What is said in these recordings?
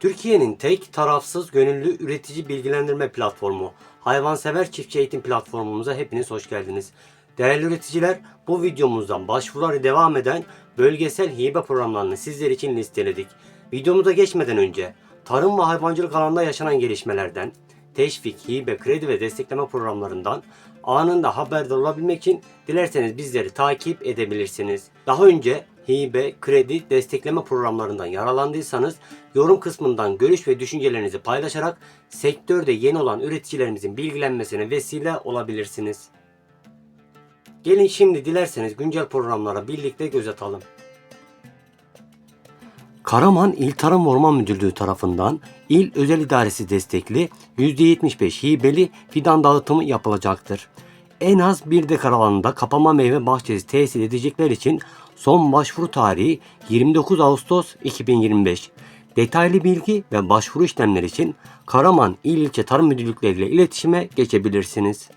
Türkiye'nin tek tarafsız gönüllü üretici bilgilendirme platformu Hayvansever Çiftçi Eğitim Platformumuza hepiniz hoş geldiniz. Değerli üreticiler bu videomuzdan başvuruları devam eden bölgesel hibe programlarını sizler için listeledik. Videomuza geçmeden önce tarım ve hayvancılık alanında yaşanan gelişmelerden, teşvik, hibe, kredi ve destekleme programlarından anında haberdar olabilmek için dilerseniz bizleri takip edebilirsiniz. Daha önce hibe, kredi, destekleme programlarından yaralandıysanız yorum kısmından görüş ve düşüncelerinizi paylaşarak sektörde yeni olan üreticilerimizin bilgilenmesine vesile olabilirsiniz. Gelin şimdi dilerseniz güncel programlara birlikte göz atalım. Karaman İl Tarım ve Orman Müdürlüğü tarafından İl Özel İdaresi destekli %75 hibeli fidan dağıtımı yapılacaktır. En az bir dekar alanında kapama meyve bahçesi tesis edecekler için son başvuru tarihi 29 Ağustos 2025. Detaylı bilgi ve başvuru işlemleri için Karaman İl İlçe Tarım Müdürlükleri ile iletişime geçebilirsiniz.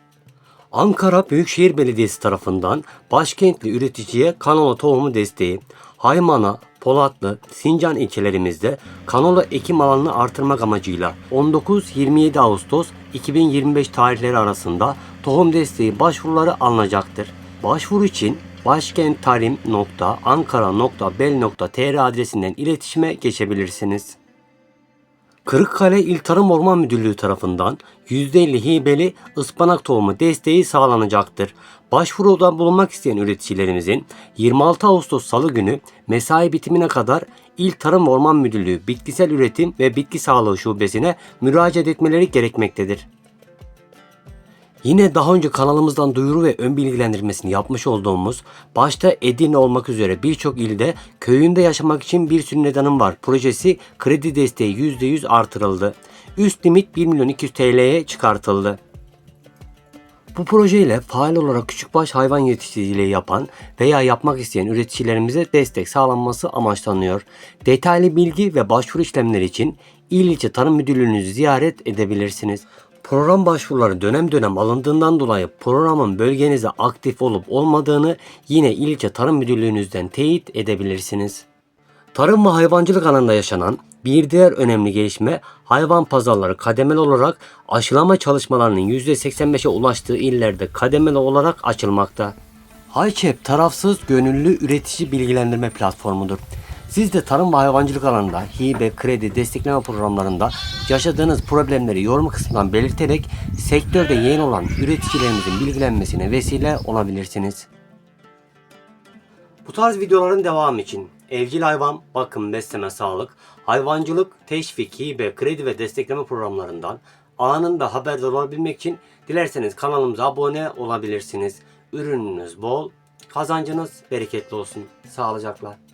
Ankara Büyükşehir Belediyesi tarafından başkentli üreticiye kanola tohumu desteği, Haymana, Polatlı, Sincan ilçelerimizde kanola ekim alanını artırmak amacıyla 19-27 Ağustos 2025 tarihleri arasında tohum desteği başvuruları alınacaktır. Başvuru için başkenttarim.ankara.bel.tr adresinden iletişime geçebilirsiniz. Kırıkkale İl Tarım Orman Müdürlüğü tarafından %50 hibeli ıspanak tohumu desteği sağlanacaktır. Başvuruda bulunmak isteyen üreticilerimizin 26 Ağustos Salı günü mesai bitimine kadar İl Tarım Orman Müdürlüğü Bitkisel Üretim ve Bitki Sağlığı Şubesine müracaat etmeleri gerekmektedir. Yine daha önce kanalımızdan duyuru ve ön bilgilendirmesini yapmış olduğumuz başta Edirne olmak üzere birçok ilde köyünde yaşamak için bir sürü nedenim var. Projesi kredi desteği %100 artırıldı. Üst limit 1 milyon 200 TL'ye çıkartıldı. Bu projeyle faal olarak küçükbaş hayvan yetiştiriciliği yapan veya yapmak isteyen üreticilerimize destek sağlanması amaçlanıyor. Detaylı bilgi ve başvuru işlemleri için İl İlçe Tarım Müdürlüğü'nüzü ziyaret edebilirsiniz. Program başvuruları dönem dönem alındığından dolayı programın bölgenizde aktif olup olmadığını yine İl İlçe Tarım Müdürlüğünüzden teyit edebilirsiniz. Tarım ve hayvancılık alanında yaşanan bir diğer önemli gelişme hayvan pazarları kademeli olarak aşılama çalışmalarının %85'e ulaştığı illerde kademeli olarak açılmakta. Hayçep tarafsız gönüllü üretici bilgilendirme platformudur. Siz de tarım ve hayvancılık alanında hibe, kredi, destekleme programlarında yaşadığınız problemleri yorum kısmından belirterek sektörde yeni olan üreticilerimizin bilgilenmesine vesile olabilirsiniz. Bu tarz videoların devamı için evcil hayvan, bakım, besleme, sağlık, hayvancılık, teşvik, hibe, kredi ve destekleme programlarından anında haberdar olabilmek için dilerseniz kanalımıza abone olabilirsiniz. Ürününüz bol, kazancınız bereketli olsun. Sağlıcakla.